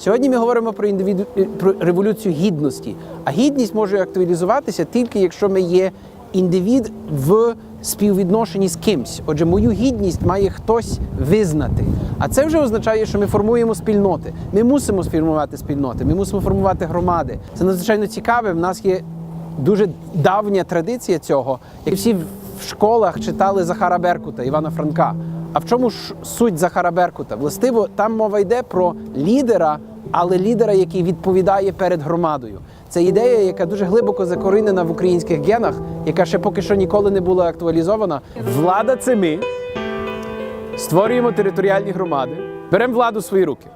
Сьогодні ми говоримо про індивіду про революцію гідності. А гідність може актуалізуватися тільки якщо ми є індивід в співвідношенні з кимсь. Отже, мою гідність має хтось визнати. А це вже означає, що ми формуємо спільноти. Ми мусимо сформувати спільноти, ми мусимо формувати громади. Це надзвичайно цікаве. В нас є дуже давня традиція цього. Як всі в школах читали Захара Беркута, Івана Франка. А в чому ж суть Захара Беркута? Властиво, там мова йде про лідера, але лідера, який відповідає перед громадою. Це ідея, яка дуже глибоко закорінена в українських генах, яка ще поки що ніколи не була актуалізована. Влада це ми. Створюємо територіальні громади, беремо владу в свої руки.